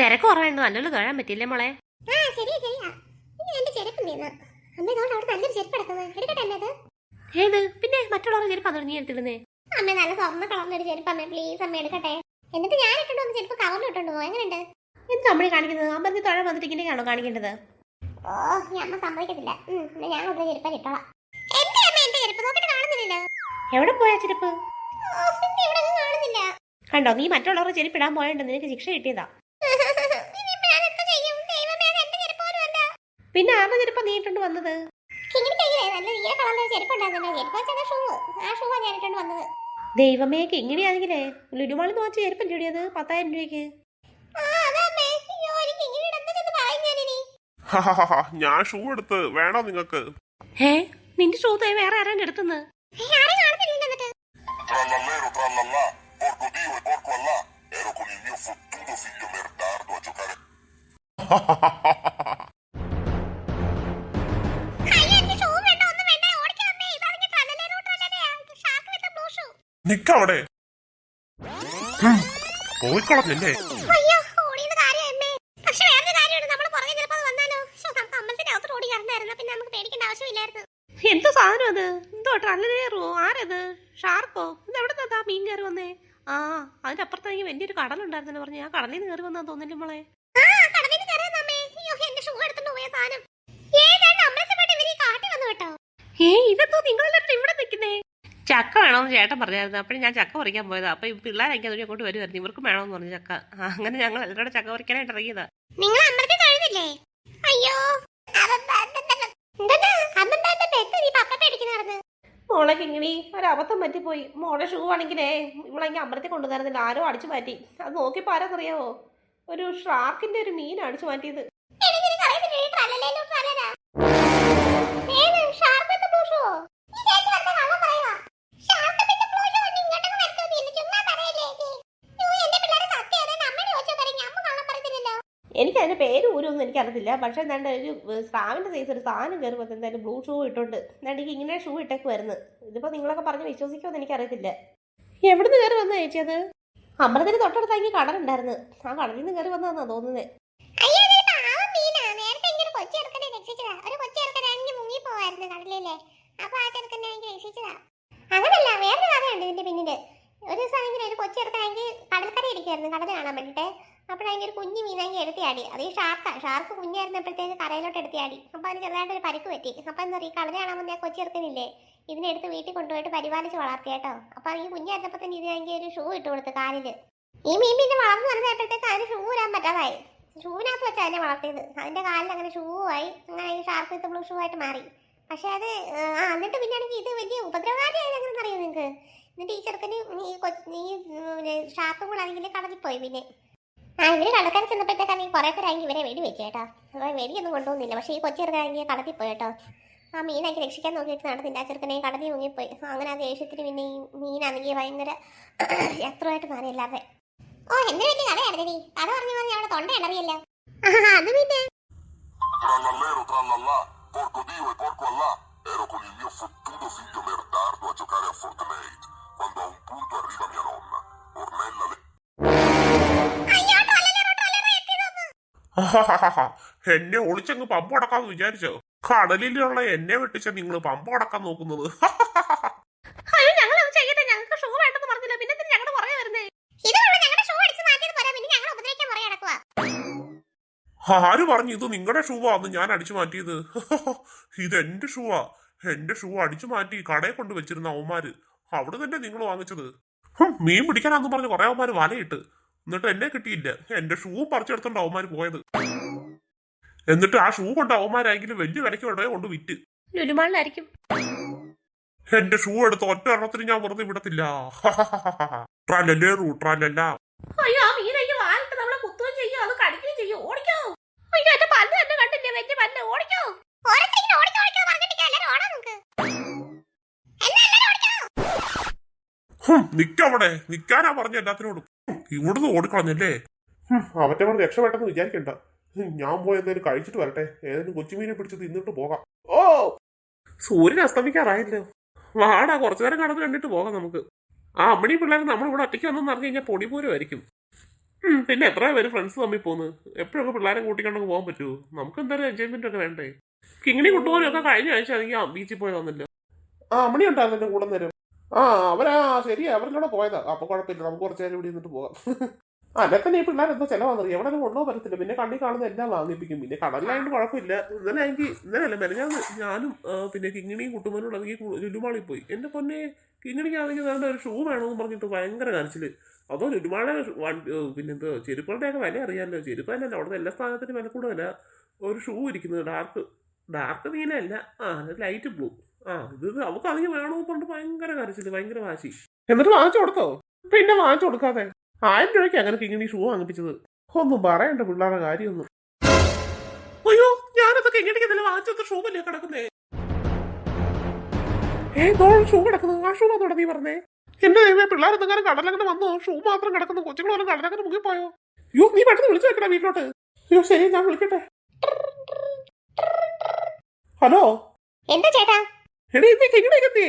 തിരക്ക് കുറവായിരുന്നു. നല്ലോണം തൊഴാൻ പറ്റില്ലേ മോളെ? അത് ഏത്? പിന്നെ മറ്റുള്ളവരുടെ ചെരുപ്പ് അതോട് നീ എടുത്തിടുന്നേ? അമ്മ നല്ല സ്വർണ കളറിലൊരു ചെരുപ്പ് അമ്മ. പ്ലീസ് അമ്മ എടുക്കട്ടെ. എന്നിട്ട് ഞാൻ ഇട്ടുകൊണ്ട് വന്ന് ചെരുപ്പ് കവറിൽ ഇട്ടുകൊണ്ട് പോകും എങ്ങനെയുണ്ട് എന്ത് അമ്മ കാണിക്കുന്നത്? അമ്പലത്തിൽ തൊഴാൻ വന്നിട്ട് ഇങ്ങനെയാണോ കാണിക്കേണ്ടത്? ഓ ഈ അമ്മ സമ്മതിക്കത്തില്ല. ഞാൻ ഒരു ചെരുപ്പ് കിട്ടോളാം. എന്റെ അമ്മ എന്റെ ചെരുപ്പ് നോക്കിട്ട് കാണുന്നില്ലല്ലോ. എവിടെ പോയാ ചെരുപ്പ്? കാണുന്നില്ല. കണ്ടോ നീ മറ്റുള്ളവരുടെ ചെരുപ്പ് ഇടാൻ പോയോണ്ട് നിനക്ക് ശിക്ഷ കിട്ടിയതാ. ചെരുപ്പ് പിന്നെ ആരുടെ ചെരുപ്പാ നീ ഇട്ടോണ്ട് വന്നത്? ചെരുപ്പ് ചെരുപ്പ് ദൈവമേ കിങ്ങിണിയാണെങ്കിലേ ലുലുമാളിൽ നിന്ന് വെച്ച ചെരുപ്പല്ലേ ഇടിയത് പത്തായിരം രൂപയ്ക്ക്. ഞാൻ ഷൂ എടുത്ത് വേണോ നിങ്ങക്ക്? ഏ നിന്റെ ഷൂ തേ വേറെ ആരാണ്ട് എടുത്തുന്ന് fottuto figlio merdardo a നിക്കവിടെ ആവശ്യമില്ലായിരുന്നു. എന്ത് സാധനം അത്? എന്തോ ട്രല്ലറോ ആരത്? ഷാർക്കോ? ഇത് എവിടെ നിന്നാ മീൻ കയറി വന്നേ? ആ അതിന്റെ അപ്പുറത്തേക്ക് വലിയൊരു കടലുണ്ടായിരുന്നു പറഞ്ഞു ആ കടലിൽ നിന്ന് കയറി വന്നാ തോന്നില്ല മോളെ ഏ ഇതെന്തോ നിങ്ങളെല്ലാവരും ഇവിടെ നിൽക്കുന്നേ ചക്ക വേണമെന്ന് ചേട്ടൻ പറഞ്ഞായിരുന്നു അപ്പോഴും ഞാൻ ചക്ക പറിക്കാൻ പോയതാ അപ്പൊ പിള്ളേരൊക്കെ അതുവഴി അങ്ങോട്ട് വരുമായിരുന്നു ഇവർക്കും വേണമെന്ന് പറഞ്ഞു ചക്ക അങ്ങനെ ഞങ്ങൾ എല്ലാവരുടെ ചക്ക പറിക്കാനായിട്ട് ഇറങ്ങിയതാ നിങ്ങൾ അമ്പലത്തിൽ കഴിഞ്ഞില്ലേ അയ്യോ മോളെ കിങ്ങിണി ഒരു അബദ്ധം പറ്റിപ്പോയി. മോളെ ഷൂ ആണെങ്കിലേ ഇവളെങ്കിൽ അമ്പലത്തിൽ കൊണ്ടുവന്നിരുന്നില്ല ആരോ അടിച്ചു മാറ്റി. അത് നോക്കിയപ്പോ ആരാന്നറിയാവോ? ഒരു ഷാർക്കിന്റെ ഒരു മീൻ അടിച്ചു മാറ്റിയത്. ഊരൊന്നും എനിക്കറിയത്തില്ല. പക്ഷെ എന്താണ്ട് ഒരു സ്രാവിന്റെ സൈസ് ഒരു സാധനം കയറുമ്പോൾ എന്തായാലും ബ്ലൂ ഷൂ ഇട്ടുണ്ട് എനിക്ക് ഇങ്ങനെ ഷൂ ഇട്ടേക്ക് വരുന്നു ഇതിപ്പോൾ നിങ്ങളൊക്കെ പറഞ്ഞ് വിശ്വസിക്കുമെന്ന് എനിക്കറിയത്തില്ല. എവിടുന്ന് കയറി വന്ന ചേച്ചി അത്? അമ്പലത്തിന് തൊട്ടടുത്താക്കി കടലുണ്ടായിരുന്നു ആ കടലിൽ നിന്ന് കയറി വന്നതാന്നാ തോന്നുന്നത് ഒരു ദിവസം ഇങ്ങനെ ഒരു കൊച്ചെടുക്കാണെങ്കിൽ കടൽക്കര ഇരിക്കുമായിരുന്നു കടൽ കാണാൻ വേണ്ടിട്ട്. അപ്പോഴാണെങ്കിൽ ഒരു കുഞ്ഞു മീനാങ്കി എടുത്തിയാടി അത് ഈ ഷാർക്കാ ഷാർക്ക് കുഞ്ഞായിരുന്നപ്പോഴത്തേക്ക് കരയിലോട്ട് എടുത്തിയാടി അപ്പൊ അതിന് ചെറുതായിട്ട് ഒരു പരിക്ക് പറ്റി. അപ്പൊ എന്താ പറയുക കളഞ്ഞ കാണാൻ വന്ന ചെറുക്കുന്നില്ലേ ഇതിനെടുത്ത് വീട്ടിൽ കൊണ്ടുപോയിട്ട് പരിപാലിച്ച് വളർത്തി കേട്ടോ. അപ്പൊ ഈ കുഞ്ഞായിരുന്നപ്പോൾ തന്നെ ഇതിനാണെങ്കിൽ ഒരു ഷൂ ഇട്ട് കൊടുത്തു കാലിൽ. ഈ മീൻ പിന്നെ വളർന്നു വന്നതായപ്പോഴത്തേക്ക് അതിന് ഷൂ ഇടാൻ പറ്റാതായി. ഷൂവിനകത്ത് വെച്ചാൽ അതിനെ വളർത്തിയത്. അതിന്റെ കാലിൽ അങ്ങനെ ഷൂ ആയി. അങ്ങനെ ഈ ഷാർക്ക് വിത്ത് ബ്ലൂ ഷൂ ആയിട്ട് മാറി. പക്ഷേ അത് ആ എന്നിട്ട് പിന്നെ ആണെങ്കിൽ ഇത് വലിയ ഉപദ്രവകാരിയായത് എങ്ങനെ അറിയോ നിങ്ങൾക്ക് എന്നിട്ട് ഈ ചെറുക്കന് ഈ കൊച്ചു ഈ ഷാർക്കും കൂടെ ആണെങ്കിൽ കടലിൽ പോയി പിന്നെ. ആ ഇവർ കടക്കാൻ ചെന്നപ്പോഴത്തേക്കാണെങ്കിൽ കുറെ പേരാണെങ്കിൽ ഇവരെ വെടി വെച്ചു കേട്ടോ. അപ്പോൾ വെടിയൊന്നും കൊണ്ടുപോകുന്നില്ല. പക്ഷേ ഈ കൊച്ചു ചെറുക്കാണെങ്കിൽ കടത്തിൽ പോയി കേട്ടോ. ആ മീനാക്കി രക്ഷിക്കാൻ നോക്കിയിട്ട് നടന്നില്ല ആ ചെറുക്കനെ കടലിൽ മുങ്ങിപ്പോയി. അങ്ങനെ ആ ദേഷ്യത്തിന് പിന്നെ ഈ മീനാണെങ്കിൽ ഭയങ്കര ശത്രുവായിട്ട് മാറി എല്ലാവരുടെ ഓ എന്ത് വലിയ കഥയായിരുന്നു നീ കഥ പറഞ്ഞു പറഞ്ഞ് അവിടെ തൊണ്ട ഇടറിയല്ലോ. അത് പിന്നെ? porco Dio e porco Allah, ero con il mio fottuto figlio merdardo a giocare a Fortnite, എന്നെ ഒളിച്ചങ്ങ് പമ്പ് അടക്കാന്ന് വിചാരിച്ചോ? കടലിലുള്ള എന്നെ വെട്ടിച്ച നിങ്ങൾ പമ്പ് അടക്കാൻ നോക്കുന്നത്. ഷൂ ഷൂ ആര് പറഞ്ഞു ഇത് നിങ്ങളുടെ ഷൂവാന്ന് ഞാൻ അടിച്ചു മാറ്റിയത്. ഇത് എന്റെ ഷൂവാ എന്റെ ഷൂ അടിച്ചു മാറ്റി കടയിൽ കൊണ്ട് വെച്ചിരുന്ന അവന്മാര്. അവിടെ തന്നെ നിങ്ങൾ വാങ്ങിച്ചത്. മീൻ പിടിക്കാനാന്ന് പറഞ്ഞ് കുറെ അവന്മാര് വലയിട്ട്. എന്നിട്ട് എന്നെ കിട്ടിയില്ല. എന്റെ ഷൂ പറിച്ചെടുത്തോണ്ട് അവന്മാര് പോയത്. എന്നിട്ട് ആ ഷൂ കൊണ്ട് അവന്മാരായെങ്കിലും വലിയ വിലയ്ക്ക് വേണ്ടേ കൊണ്ട് വിറ്റ്. ലുലുമാളിലായിരിക്കും. എന്റെ ഷൂ എടുത്ത് ഒറ്റ എണ്ണത്തിന് ഞാൻ വെറുതെ വിടത്തില്ല. ട്രാലല്ലേ റൂട്രാലല്ല അയ്യോ ആ മീനയ്ക്ക് വാലിട്ട് നമ്മളെ കുത്തുകയും ചെയ്യും? അത് കടിക്കുകയും ചെയ്യും. ഓടിക്കോ. അയ്യോ എന്റെ പല്ല് തന്നെ കണ്ടില്ലേ? വലിയ പല്ല്. ഓടിക്കോ. ഓരോരുത്തരും ഓടിക്കോ ഓടിക്കോ പറഞ്ഞിട്ട് എല്ലാവരും ഓടാൻ നോക്ക്. എന്നാ എല്ലാവരും ഓടിക്കോ. ഹും, നിക്കവിടെ നിക്കാനാ പറഞ്ഞ എല്ലാത്തിനോടും. ഇവിടുന്ന് ഓടിക്കളഞ്ഞല്ലേ? ഹും, അവറ്റ രക്ഷ രക്ഷപ്പെട്ടെന്ന് വിചാരിക്കണ്ട. ഞാൻ പോയി എന്തായാലും കഴിച്ചിട്ട് വരട്ടെ. ഏതെങ്കിലും കൊച്ചുമീനെ പിടിച്ച് തിന്നിട്ട് പോകാം. ഓ! സൂര്യൻ അസ്തമിക്കാറായല്ലോ. വാടാ കുറച്ചു നേരം കടന്ന് കണ്ടിട്ട് പോകാം നമുക്ക്. ആ അമ്മണി പിള്ളേർ നമ്മൾ ഇവിടെ ഒറ്റയ്ക്ക് വന്നെന്ന് അറിഞ്ഞു കഴിഞ്ഞാൽ പൊടി പോലും ആയിരിക്കും പിന്നെ എത്ര പേര് ഫ്രണ്ട്സ് തമ്മിൽ പോകുന്നു എപ്പോഴൊക്കെ പിള്ളേരെ കൂട്ടിക്കൊണ്ടൊക്കെ പോകാൻ പറ്റുമോ നമുക്ക് എന്തായാലും എൻജോയ്മെന്റ് ഒക്കെ വേണ്ടേ? കിങ്ങിണി കുട്ടുപോലും ഒക്കെ കഴിഞ്ഞ ആഴ്ച ആണെങ്കിൽ ബീച്ചിൽ പോയി വന്നില്ല. ആ അമ്മണി ഉണ്ടായിരുന്നു കൂടെ നേരം. ആ അവരാ ശരിയാ അവരിലൂടെ പോയതാ. അപ്പൊ കുഴപ്പമില്ല നമുക്ക് കുറച്ചു നേരം ഇവിടെ നിന്നിട്ട് പോകാം. അല്ലെ തന്നെ ഈ പിള്ളേർ എന്താ ചെലവാന്ന് എവിടെ കൊണ്ടുപോകാൻ പറ്റത്തില്ല പിന്നെ കണ്ണി കാണുന്ന എല്ലാം വാങ്ങിപ്പിക്കും. പിന്നെ കടലിലായതുകൊണ്ട് കുഴപ്പമില്ല. ഇന്നലെ എനിക്ക് ഇന്നലെ അല്ല ഞാനും ആ, പിന്നെ കിങ്ങിണിയും കുട്ടുമനും അല്ലെങ്കിൽ ലുലുമാളിൽ പോയി. എന്റെ പൊന്നെ കിങ്ങിണിക്കാണെങ്കിൽ നല്ല ഒരു ഷൂ വേണമെന്ന് പറഞ്ഞിട്ട് ഭയങ്കര കരച്ചിൽ. അതോ ലുലുമാളെ പിന്നെ എന്തോ ചെരുപ്പുകളുടെ ഒക്കെ വില അറിയാമല്ലോ ചെരുപ്പ് തന്നെയല്ല അവിടുത്തെ എല്ലാ സ്ഥാനത്തിനും വില കൂടുതല. ഒരു ഷൂ ഇരിക്കുന്നത് ഡാർക്ക് ഡാർക്ക് നീലല്ല ആ ലൈറ്റ് ബ്ലൂ. ആ ഇത് നമുക്ക് അതിന് വേണോ പറഞ്ഞിട്ട് ഭയങ്കര കരച്ചിൽ ഭയങ്കര വാശി. എന്നിട്ട് വാങ്ങിച്ചു കൊടുത്തോ? പിന്നെ വാങ്ങിച്ചു കൊടുക്കാതെ. ആയിരം രൂപയ്ക്ക് അങ്ങനെ കിങ്ങിണി ഷൂ വാങ്ങിപ്പിച്ചത്. ഒന്നും പറയണ്ട പിള്ളേരുടെ കാര്യമൊന്നും. അയ്യോ ഞാനതൊക്കെ എങ്ങനെയൊക്കെ ഇന്നലെ വാങ്ങിച്ചത് ഷൂ അല്ലേ കിടക്കുന്നേ? ഏ ഷൂ കിടക്കുന്നു. ആ ഷൂ വന്നോടെ നീ പറഞ്ഞേ. എന്റെ ദൈവമേ പിള്ളേർ എന്തെങ്കിലും കടലങ്ങനെ വന്നോ? ഷൂ മാത്രം കിടക്കുന്നു. കൊച്ചുങ്ങൾ കടലങ്ങനെ മുങ്ങി പോയോ? അയ്യോ നീ പെട്ടെന്ന് വിളിച്ചു വെക്കടാ വീട്ടിലോട്ട്. അയ്യോ ശരി ഞാൻ വിളിക്കട്ടെ. ഹലോ? എന്താ ചേട്ടാ? എടി നീ എങ്ങനെയൊക്കെ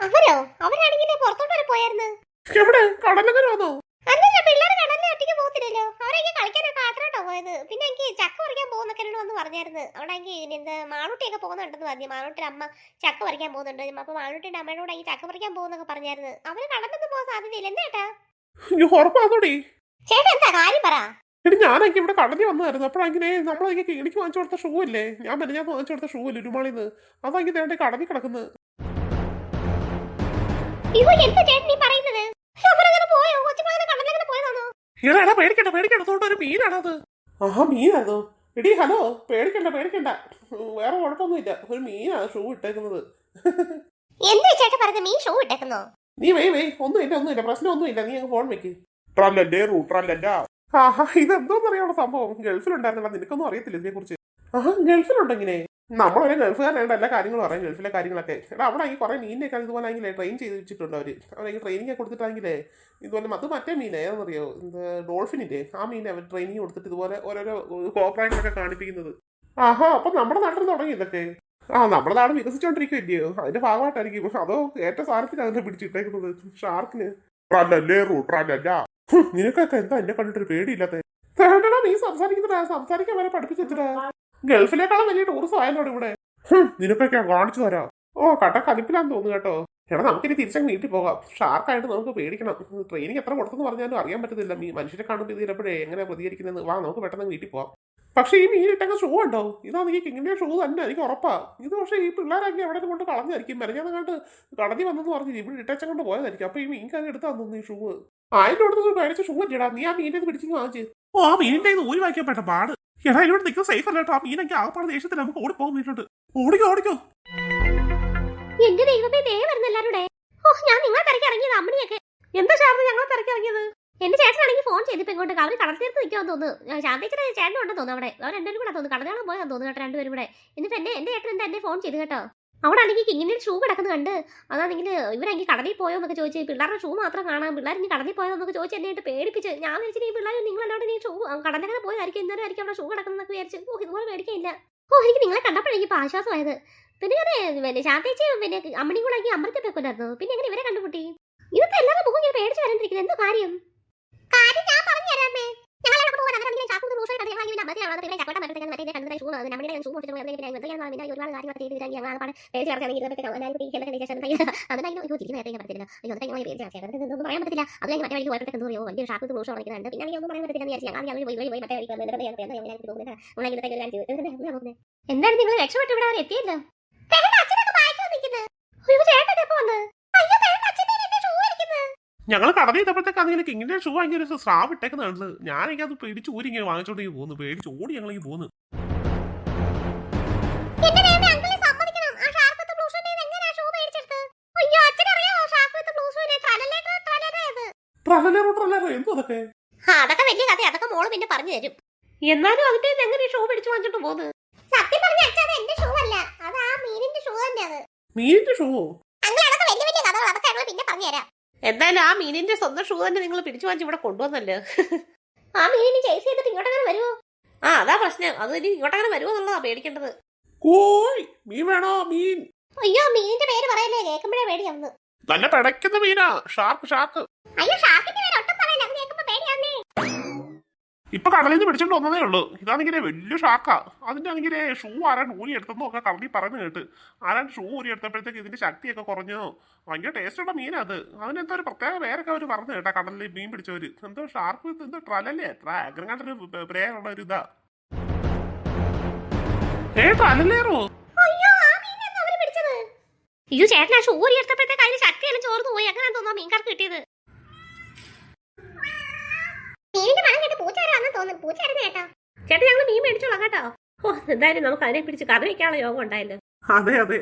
അവരോ? അവരാണെങ്കിൽ പുറത്തോട്ട് വരെ പോയായിരുന്നു. എവിടെ? കടലങ്ങനെ അല്ലല്ല പിള്ളേർ കടലിൽ ഒറ്റയ്ക്ക് പോകത്തില്ലല്ലോ. അവരെങ്കിൽ കളിക്കാനൊക്കെ ആട്ടനാട്ടോ പോയത്. പിന്നെ എനിക്ക് ചക്ക പറിക്കാൻ പോകുന്നൊക്കെ വന്ന് പറഞ്ഞായിരുന്നു. അവിടെ എനിക്ക് എന്താ മാളൂട്ടിയൊക്കെ പോകുന്നുണ്ടെന്ന് പറഞ്ഞു. മാളൂട്ടിയുടെ അമ്മ ചക്ക പറിക്കാൻ പോകുന്നുണ്ട്. അപ്പൊ മാളൂട്ടിയുടെ അമ്മയോട് ചക്ക പറിക്കാൻ പോകുന്നൊക്കെ പറഞ്ഞായിരുന്നു. അവർ കടലൊന്നും പോകാൻ സാധ്യതയില്ല. എന്താ ചേട്ടാ ചേട്ടാ എന്താ കാര്യം പറ. എടി ഞാനൊക്കെ ഇവിടെ കടഞ്ഞു വന്നായിരുന്നു അപ്പോഴങ്ങനെ നമ്മളെനിക്ക് എനിക്ക് വാങ്ങിച്ചു കൊടുത്ത ഷൂ ഇല്ലേ? ഞാൻ പിന്നെ ഞാൻ വാങ്ങിച്ചു കൊടുത്ത ഷൂ ഇല്ലേ ഒരുമാളിന്ന് അതെങ്കിൽ തേണ്ടി കടഞ്ഞു കിടക്കുന്നത് എടാ എടാ പേടിക്കണ്ട പേടിക്കണ്ട. അതുകൊണ്ട് ഒരു മീനാണത് ആഹാ മീനാണോ എടി ഹലോ പേടിക്കണ്ട പേടിക്കണ്ട. വേറെ കുഴപ്പമൊന്നുമില്ല. ഒരു മീനാണ് ഷൂ ഇട്ടേക്കുന്നത്. എന്താ ചേട്ടാ പറഞ്ഞത്? മീൻ ഷൂ ഇട്ടേക്കുന്നോ? നീ വേ വേ. ഒന്നുമില്ല ഒന്നുമില്ല. പ്രശ്നമൊന്നുമില്ല. നീ അങ്ങ് ഫോൺ വെക്ക്. ട്രല്ലല്ലേ റൂട്രല്ല ആഹാ ഇതെന്തോന്നറിയാനുള്ള സംഭവം. ഗൾഫിലുണ്ടായിരുന്നില്ല നിനക്കൊന്നും അറിയത്തില്ല ഇതിനെ കുറിച്ച് ആഹാ ഗൾഫിലുണ്ടോ ഇങ്ങനെ? നമ്മളൊരു ഗൾഫുകാരാണ് എല്ലാ കാര്യങ്ങളും അറിയാം ഗൾഫിലെ കാര്യങ്ങളൊക്കെ. എടാ അവിടെ ആണെങ്കിൽ കുറെ മീനിനെയൊക്കെ ഇതുപോലെ ആണെങ്കിലേ ട്രെയിൻ ചെയ്ത് വെച്ചിട്ടുണ്ട് അവർ അവരെങ്കിൽ ട്രെയിനിങ് കൊടുത്തിട്ടാണെങ്കിലേ ഇതുപോലെ അത് മറ്റേ മീൻ ഏതെന്നറിയോ? എന്താ ഡോൾഫിനില്ലേ? ആ മീനെ അവർ ട്രെയിനിങ് കൊടുത്തിട്ട് ഇതുപോലെ ഓരോരോ കോപ്രായങ്ങളൊക്കെ കാണിപ്പിക്കുന്നത്. ആഹാ അപ്പം നമ്മുടെ നാട്ടിൽ തുടങ്ങി ഇതൊക്കെ. ആ നമ്മുടെ നാട് വികസിച്ചോണ്ടിരിക്കുമല്ലയോ അതിന്റെ ഭാഗമായിട്ടായിരിക്കും. അതോ ഏറ്റ സാധനത്തിനാണ് പിടിച്ചിട്ടേക്കുന്നത് ഷാർക്കിന് ട്രല്ലല്ലേ റൂട്രല്ല നിനക്കൊക്കെ എന്താ എന്നെ കണ്ടിട്ടൊരു പേടിയില്ലാത്ത വേണ്ടടാ നീ സംസാരിക്കുന്നതാ സംസാരിക്കാൻ വരെ പഠിപ്പിച്ചിട്ടാ ഗൾഫിലേക്കാളും വലിയ ടൂറിസം ആയല്ലോ ഇവിടെ. നിനക്കൊക്കെ കാണിച്ചു തരാം. ഓ കട്ട കലിപ്പിലാന്ന് തോന്നുന്നു കേട്ടോ. എടാ നമുക്കിനി തിരിച്ചങ്ങ് വീട്ടിൽ പോകാം. ഷാർക്കായിട്ട് നമുക്ക് പേടിക്കണം. ട്രെയിനിങ് എത്ര കൊടുത്തെന്ന് പറഞ്ഞാലും അറിയാൻ പറ്റത്തില്ല. മനുഷ്യരെ കാണുമ്പോൾ ഇതിലപ്പോഴേ എങ്ങനെ പ്രതികരിക്കുന്നത് വാ നമുക്ക് പെട്ടെന്ന് വീട്ടിൽ പോവാം. പക്ഷേ ഈ മീനിട്ടൊക്കെ ഷൂ ഉണ്ടോ ഇതാണെങ്കിൽ ഷോ ഷൂ തന്നെ എനിക്ക് ഉറപ്പാണ് ഇത് പക്ഷേ ഈ പിള്ളേരാക്കി എവിടെ കൊണ്ട് കളഞ്ഞായിരിക്കും മരഞ്ഞാന്ന് കണ്ട് വന്നെന്ന് പറഞ്ഞു ഇവിടെ ഇട്ടച്ച കൊണ്ട് പോയതായിരിക്കും. അപ്പൊ ഈ മീൻ കാര്യം എടുത്താ തോന്നുന്നു ഈ ഷൂ ആയിരം അടുത്ത് മേടിച്ച ഷൂ അല്ലേടാ നീ ആ മീനെ പിടിച്ചിങ്ങ് വാങ്ങിച്ച്. ഓ ആ മീനിന്റെ ഇത് ഊരി വായിക്കാൻ പെട്ട പാട്. എടാ ഇവിടെ നിൽക്കുന്ന സേഫ് അല്ല കേട്ടോ? ആ മീനൊക്കെ ആകപ്പാട് ദേഷ്യത്തിൽ നമുക്ക് ഓടിപ്പോകാൻ വീട്ടിലോട്ട് ഓടിക്കോ ഓടിക്കോ. എന്റെ ദൈവമേ ദേ വരുന്ന എല്ലാവരുടെ ഓ ഞാൻ നിങ്ങളെ തിരക്കി ഇറങ്ങിയത് അമ്മണിയൊക്കെ. എന്താ ചേർന്ന് ഞങ്ങളെ തിരക്കി ഇറങ്ങിയത്? എന്റെ ചേട്ടനാണെങ്കിൽ ഫോൺ ചെയ്തിപ്പോ ഇങ്ങോട്ട്. അവർ കടൽ തീർത്ത് നിൽക്കുമെന്ന് തോന്നുന്നു. ശാന്തിച്ചിട്ട് ചേട്ടൻ ഉണ്ടെന്ന് തോന്നുന്നു അവിടെ. അവർ രണ്ടുപേരും കൂടെ തോന്നുന്നു കടലാളം പോയാന്ന് തോന്നുന്നു കേട്ടോ രണ്ടുപേരും കൂടെ. എന്നിട്ട് എന്നെ എന്റെ ചേട്ടൻ എന്താ എന്നെ ഫോൺ ചെയ്ത് കേട്ടോ? അവിടെ ആണെങ്കിൽ ഇങ്ങനെ ഷൂ കിടക്കുന്നത് കണ്ട് അതാണെങ്കിൽ ഇവരെങ്കിൽ കടലിൽ പോയോ എന്നൊക്കെ ചോദിച്ചു പിള്ളേരുടെ ഷൂ മാത്രം കാണാം. പിള്ളേർ ഇനി കടലിൽ പോയോ എന്നൊക്കെ ചോദിച്ചു എന്നെ പേടിപ്പിച്ച് ഞാൻ വിചാരിച്ചു ഈ പിള്ളേർ നിങ്ങളല്ലാണ്ട് നീ ഷൂ കടലങ്ങനെ പോയതായിരിക്കും. ഇന്നലെ ആയിരിക്കും അവിടെ ഷൂ കിടക്കുന്നതൊക്കെ വിചാരിച്ചു. ഓ ഇതുപോലെ പേടിക്കില്ല ഓ എനിക്ക് നിങ്ങളെ കണ്ടപ്പോഴെനിക്ക് ഇപ്പൊ ആശ്വാസമായത്. പിന്നെ ഞാൻ പിന്നെ ശാന്തേച്ചി പിന്നെ അമ്മണിയും കൂടെ ആക്കി അമ്പലത്തിൽ പോയിക്കൊണ്ടായിരുന്നു പിന്നെ എങ്ങനെ ഇവരെ കണ്ടുപിട്ടി ഇതൊക്കെ എല്ലാവരുടെ മുഖം ഇങ്ങനെ പേടിച്ച് വരണ്ടിരിക്കുന്നത് എന്തോ കാര്യം കാര്യം ഞാൻ പറഞ്ഞു തരാമേ ഞങ്ങളവിടെ പോകാൻ അവരാണെങ്കിൽ ചാക്കൂന്ന് ദിവസം കണ്ടു ഞങ്ങൾ ഇങ്ങനെ അമ്പലത്തിലാണ് പിന്നെ ചക്കോട്ട മരത്തിൽ മറ്റേ കണ്ടു ഷൂ നമ്മുടെ സൂം ചെയ്ത് ഞങ്ങൾ കേരള ശേഷം അതിനായിരുന്നു അയ്യോ തിരിച്ചു നേരത്തെ പേടിച്ച് ഒന്നും പറ്റില്ല മറ്റേ വഴിക്ക് വലിയ പിന്നെ ഒന്നും പറയാൻ ഞങ്ങൾ പോയി പോയി മറ്റേ വഴിക്ക് നിങ്ങൾ രക്ഷപ്പെട്ടു ഇവിടെ ഇരിക്കുന്നത് ഞങ്ങൾ കടന്നു ചെയ്തപ്പോഴത്തേക്ക് അതിങ്ങനെ കിങ്ങിന്റെ ഷൂ ഭയങ്കര സ്രാവ് ഇട്ടേക്കുന്നുണ്ട് ഞാനെങ്കിൽ അത് പേടിച്ച് ഊരി ഇങ്ങനെ വാങ്ങിച്ചോണ്ട് പോകുന്നു. പേടിച്ച് ഓടി ഞങ്ങൾ പോകുന്നു. എന്തോ അതൊക്കെ. ആ, അതൊക്കെ വലിയ കഥ അതൊക്കെ മോൾ പിന്നെ പറഞ്ഞു തരും. എന്നാലും അതിന്റെ എങ്ങനെ ഷൂ പിടിച്ചു വാങ്ങിച്ചിട്ട് പോകുന്നത് സത്യം പറഞ്ഞ അച്ഛാ അത് എന്റെ ഷൂ അല്ല. അത് ആ മീനിന്റെ ഷൂ തന്നെ അത്. മീനിന്റെ ഷൂ അങ്ങനെ അതൊക്കെ വലിയ വലിയ കഥകൾ അതൊക്കെ ഞങ്ങൾ പിന്നെ പറഞ്ഞു തരാം. എന്തായാലും ആ മീനിന്റെ സ്വന്തം ഷൂ തന്നെ നിങ്ങൾ പിടിച്ചു വാങ്ങിച്ച് ഇവിടെ കൊണ്ടുവന്നല്ലോ? ആ മീനിന് ചേസ് ചെയ്തിട്ട് ഇങ്ങോട്ട് അങ്ങനെ വരുമോ ആ അതാ പ്രശ്നം. അത് ഇനി ഇങ്ങോട്ടങ്ങനെ വരുമോ എന്നുള്ളതാ പേടിക്കേണ്ടത്. കോയ് മീൻ വേണോ? മീൻ. അയ്യോ മീനിന്റെ പേര് പറയല്ലേ? കേൾക്കുമ്പോഴേ പേടിയാവുന്നു തന്നെ പിടയ്ക്കുന്ന മീനാ. ഷാർക്ക് ഷാർക്ക് അയ്യോ ഷാർക്കിന്റെ ഇപ്പൊ കടലിൽ നിന്ന് പിടിച്ചോണ്ട് വന്നതേ ഉള്ളൂ. ഇതാണെങ്കിലേ വലിയ ഷാക്കാ അതിന്റെ ആണെങ്കിൽ ഷൂ ആരാണ്ട് ഊരി എടുത്തെന്നോ ഒക്കെ കടലിൽ പറഞ്ഞു കേട്ട്. ആരാണ്ട് ഷൂ ഊരി എടുത്തപ്പോഴത്തേക്ക് ഇതിന്റെ ശക്തിയൊക്കെ കുറഞ്ഞു. ഭയങ്കര ടേസ്റ്റുള്ള മീനാ അത് അതിനെന്തോ ഒരു പ്രത്യേക പേരൊക്കെ അവർ പറഞ്ഞു കേട്ടാ കടലിൽ മീൻ പിടിച്ചവര്. എന്തോ ഷാർക്ക് എന്തോ ട്രലല്ലേ ഡ്രാഗൺ കണ്ടൊരു പേരുള്ള ഒരു ഇതാ. ഏ ട്രലല്ലേറോ അയ്യോ ആ ഷൂ ഷൂരി എടുത്തപ്പോഴത്തേക്ക് അതിന് ശക്തിയെല്ലാം ചോർന്നു പോയി. അങ്ങനെ തോന്നുന്നു മീൻകാർക്ക് കിട്ടിയത്? ചേട്ടാ ഞങ്ങൾ മീൻ മേടിച്ചോളാം കേട്ടോ. ഓ എന്തായാലും നമുക്ക് അതിനെ പിടിച്ച് കറി വെക്കാനുള്ള യോഗം ഉണ്ടായല്ലോ. അതെ അതെ.